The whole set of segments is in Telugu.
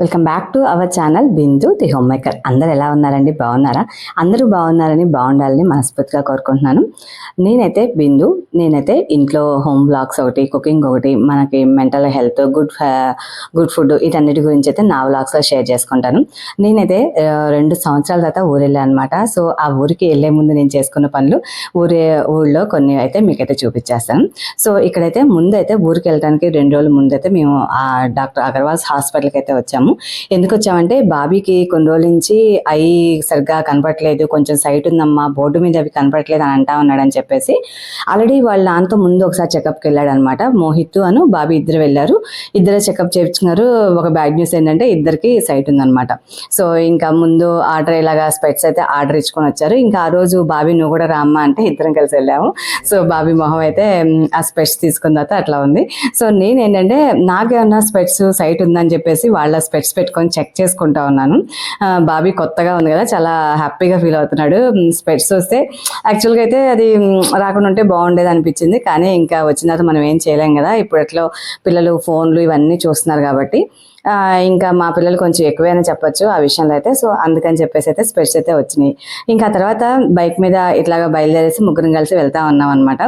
Welcome back to our channel Bindu the home maker అందరు ఎలా ఉన్నారండి? బాగున్నారా? అందరూ బాగున్నారని బాగుండాలని మనస్ఫూర్తిగా కోరుకుంటున్నాను. నేనైతే బిందు నేనైతే ఇంట్లో హోమ్ బ్లాగ్స్ ఒకటి కుకింగ్ ఒకటి మనకి mental health good good food వీటన్నిటి గురించి అయితే నా వ్లాగ్స్లో షేర్ చేసుకుంటాను. నేనైతే uh, రెండు సంవత్సరాల తర్వాత ఊరు వెళ్ళాను అనమాట సో ఆ ఊరికి వెళ్ళే ముందు నేను చేసుకున్న పనులు ఊరే ఊళ్ళో కొన్ని అయితే మీకైతే చూపించేస్తాను. సో ఇక్కడైతే ముందు అయితే ఊరికి వెళ్ళడానికి రెండు రోజుల ముందైతే మేము ఆ డాక్టర్ అగర్వాల్స్ హాస్పిటల్కి అయితే వచ్చాము. ఎందుకు వచ్చామంటే బాబీకి కొన్ని రోజుల నుంచి అవి సరిగ్గా కనపడట్లేదు. కొంచెం సైట్ ఉందమ్మా బోర్డు మీద అవి కనపడట్లేదు అని అంటా ఉన్నాడని చెప్పేసి ఆల్రెడీ వాళ్ళ నాన్నతో ముందు ఒకసారి చెకప్కి వెళ్ళాడు అనమాట మోహిత్ అను బాబీ ఇద్దరు వెళ్ళారు. ఇద్దరు చెకప్ చేయించుకున్నారు ఒక బ్యాడ్ న్యూస్ ఏంటంటే ఇద్దరికి సైట్ ఉందన్నమాట సో ఇంకా ముందు ఆర్డర్ ఇలాగా స్పెట్స్ అయితే ఆర్డర్ ఇచ్చుకొని వచ్చారు. ఇంకా ఆ రోజు బాబీ నువ్వు కూడా రామ్మా అంటే ఇద్దరం కలిసి వెళ్ళాము. సో బాబీ మొహం అయితే ఆ స్పెట్స్ తీసుకున్న తర్వాత అట్లా ఉంది. సో నేను ఏంటంటే నాకేమన్నా స్పెట్స్ సైట్ ఉందని చెప్పేసి వాళ్ళ స్పెట్స్ పెట్టుకొని చెక్ చేసుకుంటా ఉన్నాను. బాబీ కొత్తగా ఉంది కదా చాలా హ్యాపీగా ఫీల్ అవుతున్నాడు. స్పెట్స్ వస్తే యాక్చువల్గా అయితే అది రాకుండా ఉంటే బాగుండేది అనిపించింది. కానీ ఇంకా వచ్చిన తర్వాత మనం ఏం చేయలేం కదా ఇప్పుడు ఎట్లా పిల్లలు ఫోన్లు ఇవన్నీ చూస్తున్నారు కాబట్టి. ఇంకా మా పిల్లలు కొంచెం ఎక్కువైనా చెప్పొచ్చు ఆ విషయంలో అయితే. సో అందుకని చెప్పేసి అయితే స్పెట్స్ అయితే వచ్చినాయి. ఇంకా తర్వాత బైక్ మీద ఇట్లాగా బయలుదేరేసి ముగ్గురం కలిసి వెళ్తా ఉన్నాం అనమాట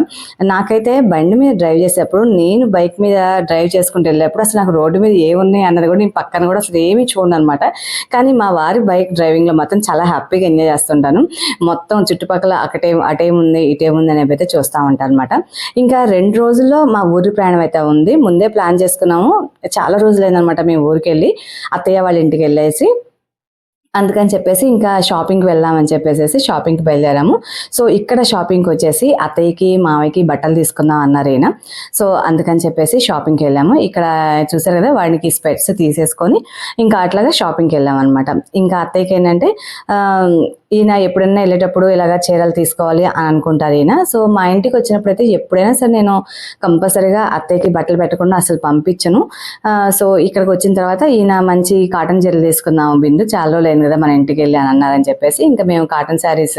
నాకైతే బండి మీద డ్రైవ్ చేసేటప్పుడు నేను బైక్ మీద డ్రైవ్ చేసుకుంటూ వెళ్ళేప్పుడు అసలు నాకు రోడ్డు మీద ఏమున్నాయి అన్నది కూడా నేను పక్కన కూడా అసలు ఏమీ చూడను అనమాట కానీ మా వారి బైక్ డ్రైవింగ్లో మాత్రం చాలా హ్యాపీగా ఎంజాయ్ చేస్తుంటాను. మొత్తం చుట్టుపక్కల అక్కటే అటేముంది ఇటేముంది అనేవి అయితే చూస్తూ ఉంటాను అనమాట ఇంకా రెండు రోజుల్లో మా ఊరి ప్రయాణం అయితే ఉంది. ముందే ప్లాన్ చేసుకున్నాము. చాలా రోజులైందనమాట మేము ఊరికి వెళ్ళి అత్తయ్య వాళ్ళ ఇంటికి వెళ్ళేసి అందుకని చెప్పేసి ఇంకా షాపింగ్కి వెళ్దామని చెప్పేసి షాపింగ్కి బయలుదేరాము. సో ఇక్కడ షాపింగ్కి వచ్చేసి అత్తయ్యకి మావయ్యకి బట్టలు తీసుకుందాం అన్నారు ఈయన. సో అందుకని చెప్పేసి షాపింగ్కి వెళ్ళాము. ఇక్కడ చూసారు కదా వాడికి స్పెట్స్ తీసేసుకొని ఇంకా అట్లాగా షాపింగ్కి వెళ్ళాం అనమాట ఇంకా అత్తయ్యకి ఏంటంటే ఈయన ఎప్పుడైనా వెళ్ళేటప్పుడు ఇలాగ చీరలు తీసుకోవాలి అని అనుకుంటారు ఈయన. సో మా ఇంటికి వచ్చినప్పుడు అయితే ఎప్పుడైనా సరే నేను కంపల్సరీగా అత్తయ్యకి బట్టలు పెట్టకుండా అసలు పంపించను. ఆ, సో ఇక్కడికి వచ్చిన తర్వాత ఈయన మంచి కాటన్ చీరలు తీసుకుందాం బిందు చాలా రోజులు అయింది కదా మన ఇంటికి వెళ్ళి అని అన్నారని చెప్పేసి ఇంకా మేము కాటన్ శారీస్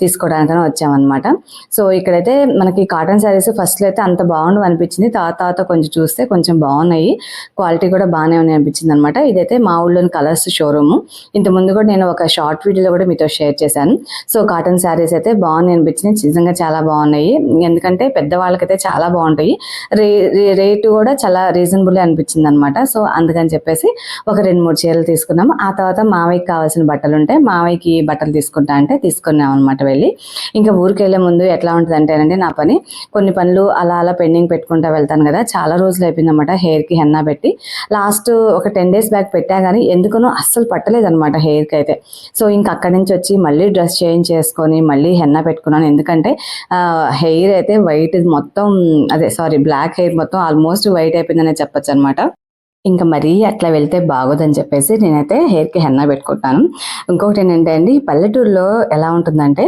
తీసుకోవడానికనే వచ్చామన్నమాట. సో ఇక్కడైతే మనకి కాటన్ శారీస్ ఫస్ట్లో అయితే అంత బాగుండు అనిపించింది. తర్వాత తర్వాత కొంచెం చూస్తే కొంచెం బాగున్నాయి. క్వాలిటీ కూడా బాగానే ఉన్నాయి అనిపించింది అనమాట ఇదైతే మా ఊళ్ళోని కలర్స్ షోరూమ్. ఇంత ముందు కూడా నేను ఒక షార్ట్ వీడియోలో కూడా మీతో షేర్ చేశాను. సో కాటన్ శారీస్ అయితే బాగున్నాయి అనిపించినాయి. నిజంగా చాలా బాగున్నాయి. ఎందుకంటే పెద్దవాళ్ళకైతే చాలా బాగుంటాయి. రే రే- రేటు కూడా చాలా రీజనబుల్ అనిపించింది అనమాట సో అందుకని చెప్పేసి ఒక రెండు మూడు చీరలు తీసుకున్నాము. ఆ తర్వాత మావయ్యకి కావాల్సిన బట్టలు ఉంటే మావయ్యకి బట్టలు తీసుకుంటా అంటే తీసుకున్నాం అనమాట వెళ్ళి. ఇంకా ఊరికి వెళ్ళే ముందు ఎట్లా ఉంటుంది అంటేనండి నా పని. కొన్ని పనులు అలా అలా పెండింగ్ పెట్టుకుంటా వెళ్తాను కదా. చాలా రోజులు అయిపోయింది అనమాట హెయిర్కి హెన్నా పెట్టి. లాస్ట్ ఒక టెన్ డేస్ బ్యాక్ పెట్టా కానీ ఎందుకనో అస్సలు పట్టలేదు అనమాట హెయిర్కి అయితే. సో ఇంకా అక్కడి నుంచి వచ్చి మళ్ళీ డ్రెస్ చేంజ్ చేసుకొని మళ్ళీ హెన్న పెట్టుకున్నాను. ఎందుకంటే హెయిర్ అయితే వైట్ మొత్తం అదే సారీ బ్లాక్ హెయిర్ మొత్తం ఆల్మోస్ట్ వైట్ అయిపోయిందనే చెప్పొచ్చు అనమాట ఇంకా మరీ అట్లా వెళ్తే బాగోదని చెప్పేసి నేనైతే హెయిర్కి హెన్నా పెట్టుకుంటాను. ఇంకొకటి ఏంటంటే అండి పల్లెటూరులో ఎలా ఉంటుందంటే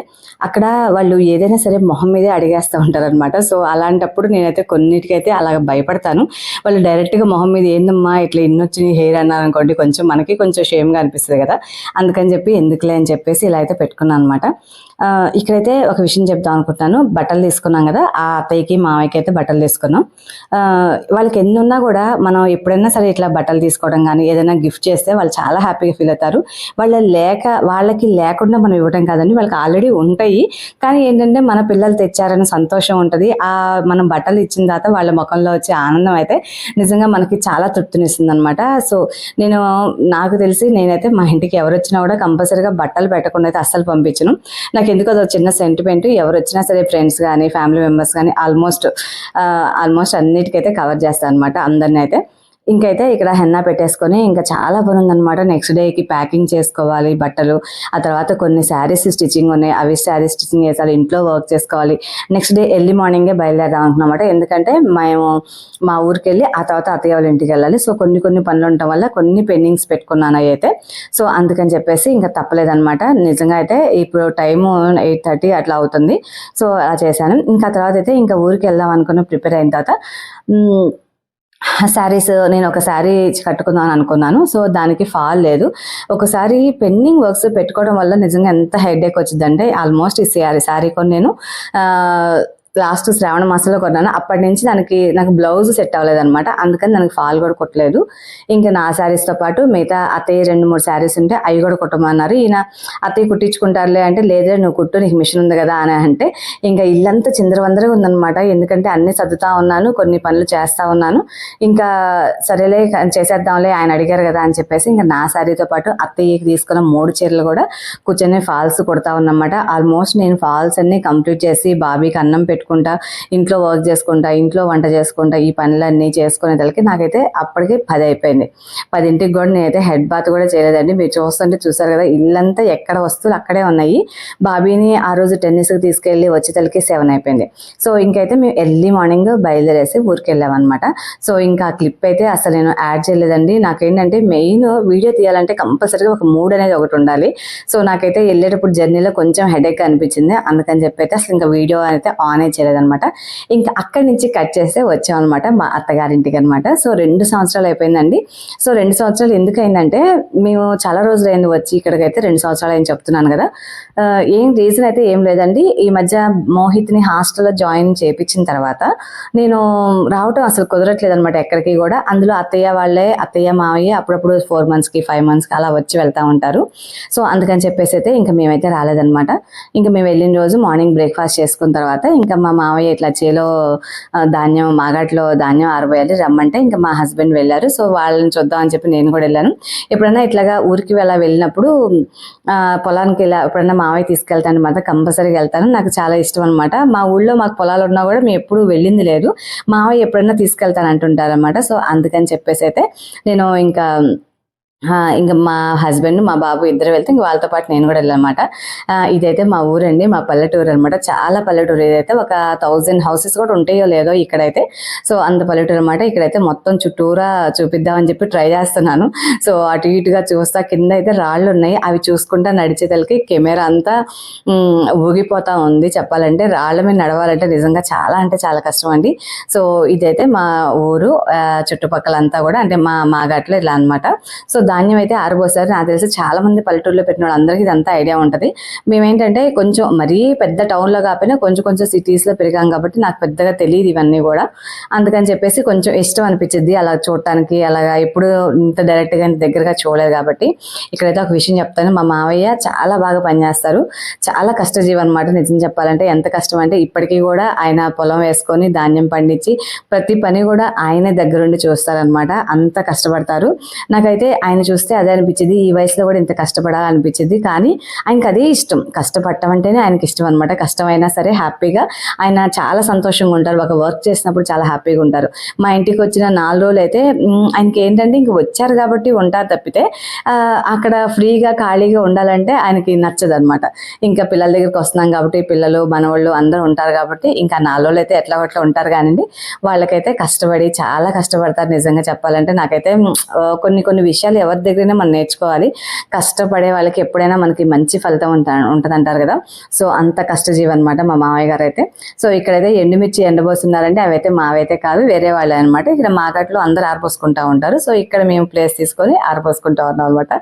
అక్కడ వాళ్ళు ఏదైనా సరే మొహం మీదే అడిగేస్తూ ఉంటారనమాట సో అలాంటప్పుడు నేనైతే కొన్నిటికైతే అలాగ భయపడతాను. వాళ్ళు డైరెక్ట్గా మొహం మీద ఏందమ్మా ఇట్లా ఇన్నొచ్చి హెయిర్ అన్నారు అనుకోండి కొంచెం మనకి కొంచెం షేమ్గా అనిపిస్తుంది కదా అందుకని చెప్పి ఎందుకులే అని చెప్పేసి ఇలా అయితే పెట్టుకున్నాను అనమాట ఇక్కడైతే ఒక విషయం చెప్దాం అనుకుంటున్నాను. బట్టలు తీసుకున్నాం కదా ఆ అత్తయ్యకి మామయ్యకి అయితే బట్టలు తీసుకున్నాం. వాళ్ళకి ఎన్ని ఉన్నా కూడా మనం ఎప్పుడైనా సరే ఇట్లా బట్టలు తీసుకోవడం కానీ ఏదైనా గిఫ్ట్ చేస్తే వాళ్ళు చాలా హ్యాపీగా ఫీల్ అవుతారు. వాళ్ళ లేక వాళ్ళకి లేకుండా మనం ఇవ్వడం కాదండి వాళ్ళకి ఆల్రెడీ ఉంటాయి. కానీ ఏంటంటే మన పిల్లలు తెచ్చారని సంతోషం ఉంటుంది. ఆ మనం బట్టలు ఇచ్చిన తర్వాత వాళ్ళ ముఖంలో వచ్చే ఆనందం అయితే నిజంగా మనకి చాలా తృప్తినిస్తుంది అనమాట సో నేను నాకు తెలిసి నేనైతే మా ఇంటికి ఎవరు వచ్చినా కూడా కంపల్సరీగా బట్టలు పెట్టకుండా అయితే అస్సలు పంపించను. నాకు ఎందుకు అది చిన్న సెంటిమెంట్ ఎవరు వచ్చినా సరే ఫ్రెండ్స్ కానీ ఫ్యామిలీ మెంబర్స్ కానీ ఆల్మోస్ట్ ఆల్మోస్ట్ అన్నిటికైతే కవర్ చేస్తాను అనమాట అందరిని అయితే ఇంకైతే ఇక్కడ హెన్నా పెట్టేసుకొని ఇంకా చాలా పని ఉందనమాట నెక్స్ట్ డేకి ప్యాకింగ్ చేసుకోవాలి బట్టలు. ఆ తర్వాత కొన్ని శారీస్ స్టిచ్చింగ్ ఉన్నాయి. అవి శారీస్ స్టిచ్చింగ్ చేసాలి ఇంట్లో వర్క్ చేసుకోవాలి. నెక్స్ట్ డే ఎర్లీ మార్నింగే బయలుదేరదాం అనుకున్నమాట. ఎందుకంటే మేము మా ఊరికి వెళ్ళి ఆ తర్వాత అత్తయ్య వాళ్ళ ఇంటికి వెళ్ళాలి. సో కొన్ని కొన్ని పనులు ఉండటం వల్ల కొన్ని పెండింగ్స్ పెట్టుకున్నాను అవి అయితే సో అందుకని చెప్పేసి ఇంకా తప్పలేదనమాట నిజంగా అయితే ఇప్పుడు టైము ఎయిట్ థర్టీ అట్లా అవుతుంది. సో అలా చేశాను. ఇంకా తర్వాత అయితే ఇంకా ఊరికి వెళ్దాం అనుకున్న ప్రిపేర్ అయిన తర్వాత శారీస్ నేను ఒక శారీ కట్టుకుందాం అని అనుకున్నాను. సో దానికి ఫాల్ లేదు. ఒకసారి పెండింగ్ వర్క్స్ పెట్టుకోవడం వల్ల నిజంగా ఎంత హెడ్ ఏక్ వచ్చిందంటే ఆల్మోస్ట్ ఈ శారీ శారీ కొని నేను లాస్ట్ శ్రావణ మాసంలో కొన్నాను. అప్పటి నుంచి దానికి నాకు బ్లౌజ్ సెట్ అవ్వలేదు అనమాట అందుకని దానికి ఫాల్ కూడా కుట్టలేదు. ఇంకా నా శారీస్తో పాటు మిగతా అత్తయ్య రెండు మూడు శారీస్ ఉంటే అవి కూడా కుట్టమన్నారు. ఈయన అత్తయ్య కుట్టించుకుంటారులే అంటే లేదే నువ్వు కుట్టు నీకు మిషన్ ఉంది కదా అని అంటే ఇంకా ఇల్లంతా చిందరవందరగా ఉందన్నమాట. ఎందుకంటే అన్ని సర్దుతా ఉన్నాను కొన్ని పనులు చేస్తూ ఉన్నాను. ఇంకా సరేలే చేసేద్దాంలే ఆయన అడిగారు కదా అని చెప్పేసి ఇంకా నా శారీతో పాటు అత్తయ్యకి తీసుకున్న మూడు చీరలు కూడా కూర్చొని ఫాల్స్ కుడతా ఉన్నమాట ఆల్మోస్ట్ నేను ఫాల్స్ అన్ని కంప్లీట్ చేసి బాబీకి అన్నం పెట్టుకుంటా ఇంట్లో వర్క్ చేసుకుంటా ఇంట్లో వంట చేసుకుంటా ఈ పనులన్నీ చేసుకునేసరికి నాకైతే అప్పటికి పది అయిపోయింది. పదింటికి కూడా నేనైతే హెడ్ బాత్ కూడా చేయలేదండి. మీరు చూస్తుంటే చూసారు కదా ఇల్లంతా ఎక్కడ వస్తువులు అక్కడే ఉన్నాయి. బాబీని ఆ రోజు టెన్నిస్కి తీసుకెళ్ళి వచ్చేతలకి సెవెన్ అయిపోయింది. సో ఇంకైతే మేము ఎర్లీ మార్నింగ్ బయలుదేరేసి ఊరికి వెళ్ళామన్నమాట సో ఇంకా ఆ క్లిప్ అయితే అసలు నేను యాడ్ చేయలేదండి. నాకేంటంటే మెయిన్ వీడియో తీయాలంటే కంపల్సరీగా ఒక మూడ్ అనేది ఒకటి ఉండాలి. సో నాకైతే వెళ్ళేటప్పుడు జర్నీలో కొంచెం హెడేక్ అనిపించింది. అందుకని చెప్పి అయితే అసలు ఇంకా వీడియో అయితే ఆన్ చేయలేదన్నమాట. ఇంకా అక్కడి నుంచి కట్ చేస్తే వచ్చామన్నమాట మా అత్తగారింటికి అనమాట సో రెండు సంవత్సరాలు అయిపోయిందండి. సో రెండు సంవత్సరాలు ఎందుకైందంటే మేము చాలా రోజులు అయింది వచ్చి ఇక్కడికైతే రెండు సంవత్సరాలు అయింది చెప్తున్నాను కదా. ఏం రీజన్ అయితే ఏం లేదండి. ఈ మధ్య మోహిత్ని హాస్టల్లో జాయిన్ చేయించిన తర్వాత నేను రావటం అసలు కుదరట్లేదు అనమాట ఎక్కడికి కూడా. అందులో అత్తయ్య వాళ్ళే అత్తయ్య మావయ్య అప్పుడప్పుడు ఫోర్ మంత్స్కి ఫైవ్ మంత్స్కి అలా వచ్చి వెళ్తూ ఉంటారు. సో అందుకని చెప్పేసి అయితే ఇంకా మేమైతే రాలేదనమాట ఇంకా మేము వెళ్ళిన రోజు మార్నింగ్ బ్రేక్ఫాస్ట్ చేసుకున్న తర్వాత ఇంకా మా మావయ్య ఇట్లా చేలో ధాన్యం మాగాట్లో ధాన్యం ఆరబోయాలి రమ్మంటే ఇంకా మా హస్బెండ్ వెళ్ళారు. సో వాళ్ళని చూద్దాం అని చెప్పి నేను కూడా వెళ్ళాను. ఎప్పుడైనా ఇట్లాగా ఊరికి వెళ్ళా వెళ్ళినప్పుడు పొలానికి వెళ్ళా ఎప్పుడైనా మావయ్య తీసుకెళ్తాను మాత్రం కంపల్సరీగా వెళ్తాను. నాకు చాలా ఇష్టం అనమాట మా ఊళ్ళో మాకు పొలాలు ఉన్నా కూడా మేము ఎప్పుడు వెళ్ళింది లేదు. మావయ్య ఎప్పుడైనా తీసుకెళ్తాను అంటుంటారు అనమాట సో అందుకని చెప్పేసి అయితే నేను ఇంకా ఇంకా మా హస్బెండ్ మా బాబు ఇద్దరు వెళ్తే ఇంక వాళ్ళతో పాటు నేను కూడా వెళ్ళానమాట. ఇదైతే మా ఊరండి మా పల్లెటూరు అనమాట చాలా పల్లెటూరు. ఇదైతే ఒక థౌజండ్ హౌసెస్ కూడా ఉంటాయో లేదో ఇక్కడైతే. సో అంత పల్లెటూరు అనమాట ఇక్కడైతే మొత్తం చుట్టూరా చూపిద్దామని చెప్పి ట్రై చేస్తున్నాను. సో అటు ఇటుగా చూస్తా కింద అయితే రాళ్ళు ఉన్నాయి అవి చూసుకుంటా నడిచేతలకి కెమెరా అంతా ఊగిపోతా ఉంది చెప్పాలంటే. రాళ్ళ మీద నడవాలంటే నిజంగా చాలా అంటే చాలా కష్టం అండి. సో ఇదైతే మా ఊరు చుట్టుపక్కల చుట్టుపక్కలంతా కూడా అంటే మా మాగట్లో ఇలా అన్నమాట. సో ధాన్యం అయితే ఆరబోసారు. నాకు తెలిసి చాలా మంది పల్లెటూరులో పెట్టిన వాళ్ళందరికీ ఇదంతా ఐడియా ఉంటుంది. మేమేంటంటే కొంచెం మరీ పెద్ద టౌన్లో కాకపోయినా కొంచెం కొంచెం సిటీస్లో పెరిగాం కాబట్టి నాకు పెద్దగా తెలియదు ఇవన్నీ కూడా. అందుకని చెప్పేసి కొంచెం ఇష్టం అనిపించింది అలా చూడటానికి. అలాగా ఎప్పుడు ఇంత డైరెక్ట్గా దగ్గరగా చూడలేదు కాబట్టి. ఇక్కడైతే ఒక విషయం చెప్తాను. మా మావయ్య చాలా బాగా పనిచేస్తారు. చాలా కష్టజీవి అనమాట నిజం చెప్పాలంటే ఎంత కష్టం అంటే ఇప్పటికీ కూడా ఆయన పొలం వేసుకొని ధాన్యం పండించి ప్రతి పని కూడా ఆయనే దగ్గరుండి చూస్తారనమాట అంత కష్టపడతారు. నాకైతే ఆయన చూస్తే అదే అనిపించింది. ఈ వయసులో కూడా ఇంత కష్టపడాలనిపించింది. కానీ ఆయనకి అదే ఇష్టం. కష్టపడటం అంటేనే ఆయనకి ఇష్టం అనమాట కష్టమైనా సరే హ్యాపీగా ఆయన చాలా సంతోషంగా ఉంటారు. ఒక వర్క్ చేసినప్పుడు చాలా హ్యాపీగా ఉంటారు. మా ఇంటికి వచ్చిన నాలుగు రోజులు అయితే ఆయనకి ఏంటంటే ఇంక వచ్చారు కాబట్టి ఉంటారు తప్పితే అక్కడ ఫ్రీగా ఖాళీగా ఉండాలంటే ఆయనకి నచ్చదు అనమాట ఇంకా పిల్లల దగ్గరికి వస్తున్నాం కాబట్టి పిల్లలు మనవాళ్ళు అందరూ ఉంటారు కాబట్టి ఇంకా నాలుగు రోజులు అయితే ఎట్లా అట్లా ఉంటారు కానివ్వండి వాళ్ళకైతే కష్టపడి చాలా కష్టపడతారు నిజంగా చెప్పాలంటే. నాకైతే కొన్ని కొన్ని విషయాలు ఎవరి దగ్గరైనా మనం నేర్చుకోవాలి. కష్టపడే వాళ్ళకి ఎప్పుడైనా మనకి మంచి ఫలితం ఉంటా కదా. సో అంత కష్టజీవి అనమాట మా మామయ్య గారు అయితే సో ఇక్కడైతే ఎండుమిర్చి ఎండబోస్తున్నారంటే అవైతే మావైతే కాదు వేరే వాళ్ళే అనమాట ఇక్కడ మార్కెట్లో అందరు ఆరిపోసుకుంటా ఉంటారు. సో ఇక్కడ మేము ప్లేస్ తీసుకొని ఆరిపోసుకుంటా ఉన్నాం అనమాట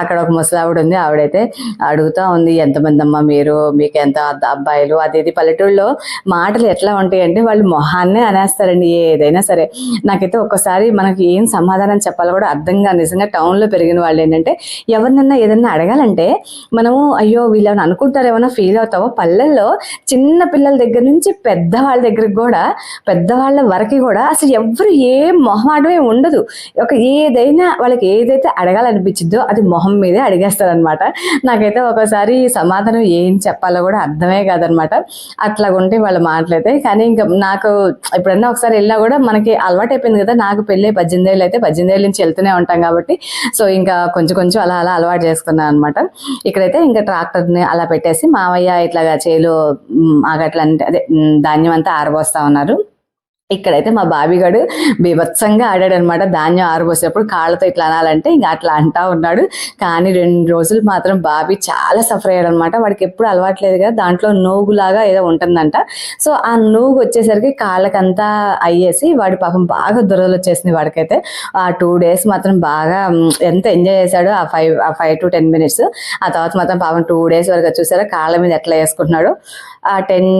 అక్కడ ఒక ముసలావిడ ఉంది. ఆవిడైతే అడుగుతా ఉంది ఎంతమంది అమ్మ మీరు? మీకు ఎంత అబ్బాయిలు? అది ఇది. పల్లెటూరులో మాటలు ఎట్లా ఉంటాయి అంటే వాళ్ళు మొహాన్నే అనేస్తారండి ఏదైనా సరే. నాకైతే ఒక్కసారి మనకి ఏం సమాధానం చెప్పాలో కూడా అర్థంగా నిజంగా టౌన్లో పెరిగిన వాళ్ళు ఏంటంటే ఎవరినన్నా ఏదన్నా అడగాలంటే మనము అయ్యో వీళ్ళని అనుకుంటారు ఏమైనా ఫీల్ అవుతావో? పల్లెల్లో చిన్న పిల్లల దగ్గర నుంచి పెద్దవాళ్ళ దగ్గరికి కూడా పెద్దవాళ్ళ వరకు కూడా అసలు ఎవరు ఏ మొహమాటమే ఉండదు. ఒక ఏదైనా వాళ్ళకి ఏదైతే అడగాలనిపించిందో అది మొహం మీదే అడిగేస్తారనమాట నాకైతే ఒకసారి సమాధానం ఏం చెప్పాలో కూడా అర్థమే కాదనమాట అట్లా ఉంటే వాళ్ళ మాటలైతే కానీ ఇంకా నాకు ఎప్పుడన్నా ఒకసారి వెళ్ళినా కూడా మనకి అలవాటు అయిపోయింది కదా నాకు పెళ్ళి పద్దెనిమిది ఏళ్ళు అయితే పద్దెనిమిది ఏళ్ళ నుంచి వెళ్తూనే ఉంటాం కాబట్టి సో ఇంకా కొంచెం కొంచెం అలా అలా అలవాటు చేసుకున్నాను అనమాట ఇక్కడైతే ఇంకా ట్రాక్టర్ని అలా పెట్టేసి మావయ్య ఇట్లాగా చేలు ఆగట్లంటే అదే ధాన్యం అంతా ఆరబోస్తా ఉన్నారు. ఇక్కడైతే మా బాబిగాడు బీభత్సంగా ఆడాడు అనమాట ధాన్యం ఆరబోసేటప్పుడు కాళ్ళతో ఇట్లా అనాలంటే ఇంకా అట్లా అంటా ఉన్నాడు. కానీ రెండు రోజులు మాత్రం బాబీ చాలా సఫర్ అయ్యాడు అనమాట వాడికి ఎప్పుడు అలవాట్లేదు కదా దాంట్లో నూగులాగా ఏదో ఉంటుందంట. సో ఆ నూగు వచ్చేసరికి కాళ్ళకంతా అయ్యేసి వాడి పాపం బాగా దురదలు వచ్చేసింది వాడికైతే. ఆ టూ డేస్ మాత్రం బాగా ఎంత ఎంజాయ్ చేశాడు ఆ ఫైవ్ ఆ ఫైవ్ టు టెన్ మినిట్స్. ఆ తర్వాత మాత్రం పాపం టూ డేస్ వరకు చూసారా కాళ్ళ మీద ఎట్లా వేసుకుంటున్నాడు. ఆ టెన్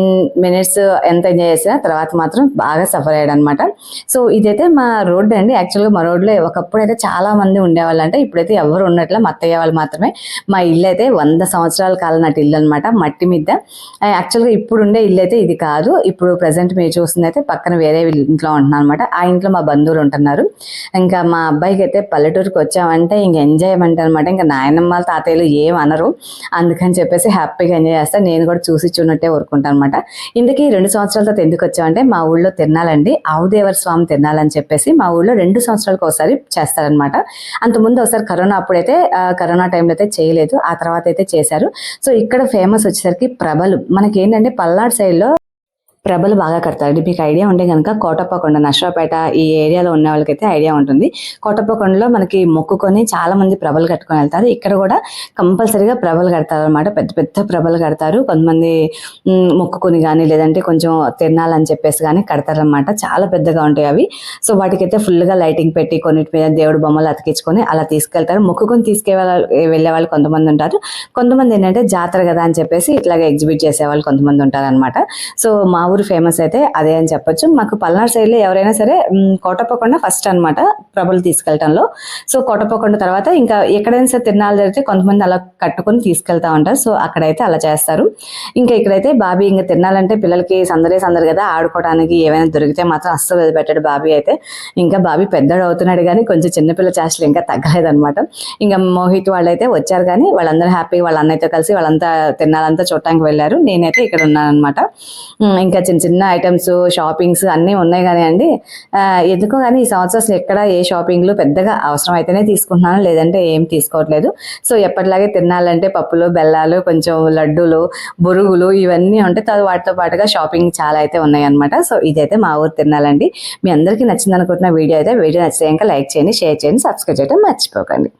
మినిట్స్ ఎంత ఎంజాయ్ చేసినా తర్వాత మాత్రం బాగా సఫర్ అయ్యాడు అనమాట సో ఇదైతే మా రోడ్ అండి. యాక్చువల్గా మా రోడ్లో ఒకప్పుడు అయితే చాలా మంది ఉండేవాళ్ళు అంటే ఇప్పుడైతే ఎవరు ఉన్నట్లే మా అత్తయ్య వాళ్ళు మాత్రమే. మా ఇల్లు అయితే వంద సంవత్సరాల కాలం నాటి ఇల్లు అనమాట మట్టి మీద. యాక్చువల్గా ఇప్పుడు ఉండే ఇల్లు అయితే ఇది కాదు. ఇప్పుడు ప్రజెంట్ మీరు చూస్తుంది అయితే పక్కన వేరే ఇంట్లో ఉంటున్నాను అనమాట ఆ ఇంట్లో మా బంధువులు ఉంటున్నారు. ఇంకా మా అబ్బాయికి అయితే పల్లెటూరుకి వచ్చామంటే ఇంక ఎంజాయ్మెంట్ అనమాట ఇంకా నాయనమ్మ తాతయ్యలు ఏం అనరు. అందుకని చెప్పేసి హ్యాపీగా ఎంజాయ్ చేస్తా. నేను కూడా చూసి చూడనట్టే ఊరుకుంటాను అనమాట ఇందుకే రెండు సంవత్సరాల తర్వాత ఎందుకు వచ్చామంటే మా ఊళ్ళో తినాలండి. ఆవుదేవర స్వామి తినాలని చెప్పేసి మా ఊళ్ళో రెండు సంవత్సరాలకు ఒకసారి చేస్తారనమాట అంతకుముందు ఒకసారి కరోనా అప్పుడైతే కరోనా టైంలో అయితే చేయలేదు. ఆ తర్వాత అయితే చేశారు. సో ఇక్కడ ఫేమస్ వచ్చేసరికి ప్రభలు మనకి ఏంటంటే పల్నాడు సైడ్లో ప్రభలు బాగా కడతారండి మీకు ఐడియా ఉంటే కనుక కోటప్పకొండ నర్సరావుపేట ఈ ఏరియాలో ఉన్న వాళ్ళకైతే ఐడియా ఉంటుంది. కోటప్పకొండలో మనకి మొక్కుకొని చాలా మంది ప్రభలు కట్టుకొని వెళ్తారు. ఇక్కడ కూడా కంపల్సరీగా ప్రభలు కడతారు అనమాట పెద్ద పెద్ద ప్రభలు కడతారు. కొంతమంది మొక్కుకొని కానీ లేదంటే కొంచెం తినాలని చెప్పేసి కానీ కడతారనమాట చాలా పెద్దగా ఉంటాయి అవి. సో వాటికైతే ఫుల్గా లైటింగ్ పెట్టి కొన్నిటి మీద దేవుడు బొమ్మలు అతికించుకొని అలా తీసుకెళ్తారు. మొక్కుకొని తీసుకెళ్ళ వెళ్ళే వాళ్ళు కొంతమంది ఉంటారు. కొంతమంది ఏంటంటే జాతర కదా అని చెప్పేసి ఇట్లాగే ఎగ్జిబిట్ చేసే వాళ్ళు కొంతమంది ఉంటారు అనమాట సో మా ఊరు ఫేమస్ అయితే అదే అని చెప్పొచ్చు. మాకు పల్నాడు సైడ్లో ఎవరైనా సరే కోటప్పకొండ ఫస్ట్ అన్నమాట ప్రభులు తీసుకెళ్ళటంలో సో కోటప్పకొండ తర్వాత ఇంకా ఎక్కడైనా సరే తిరణాలు జరిగితే కొంతమంది అలా కట్టుకొని తీసుకెళ్తా ఉంటారు. సో అక్కడైతే అలా చేస్తారు. ఇంకా ఇక్కడైతే బాబీ ఇంకా తిరణాలంటే పిల్లలకి సందరే సందరు కదా ఆడుకోవడానికి ఏమైనా దొరికితే మాత్రం అస్సలు వదిలిపెట్టాడు బాబీ అయితే. ఇంకా బాబీ పెద్దడు అవుతున్నాడు కానీ కొంచెం చిన్నపిల్ల చేష్టలు ఇంకా తగ్గలేదన్నమాట. ఇంకా మోహిత్ వాళ్ళైతే వచ్చారు కానీ వాళ్ళందరూ హ్యాపీ వాళ్ళ అన్నయ్యతో కలిసి వాళ్ళంతా తిరణాలంతా చూడటానికి వెళ్ళారు. నేనైతే ఇక్కడ ఉన్నాను అనమాట ఇంకా చిన్న చిన్న ఐటమ్స్ షాపింగ్స్ అన్నీ ఉన్నాయి కానీ అండి ఎందుకో కానీ ఈ సంవత్సరం అసలు ఎక్కడ ఏ షాపింగ్లు పెద్దగా అవసరం అయితేనే తీసుకుంటున్నాను లేదంటే ఏం తీసుకోవట్లేదు. సో ఎప్పటిలాగే తినాలంటే పప్పులు బెల్లాలు కొంచెం లడ్డూలు బురుగులు ఇవన్నీ ఉంటే తర్వాత వాటితో పాటుగా షాపింగ్ చాలా అయితే ఉన్నాయన్నమాట. సో ఇదైతే మా ఊరు తినాలండి మీ అందరికీ నచ్చింది అనుకుంటున్న వీడియో అయితే వీడియో నచ్చితే ఇంకా లైక్ చేయండి షేర్ చేయండి సబ్స్క్రైబ్ చేయడం మర్చిపోకండి.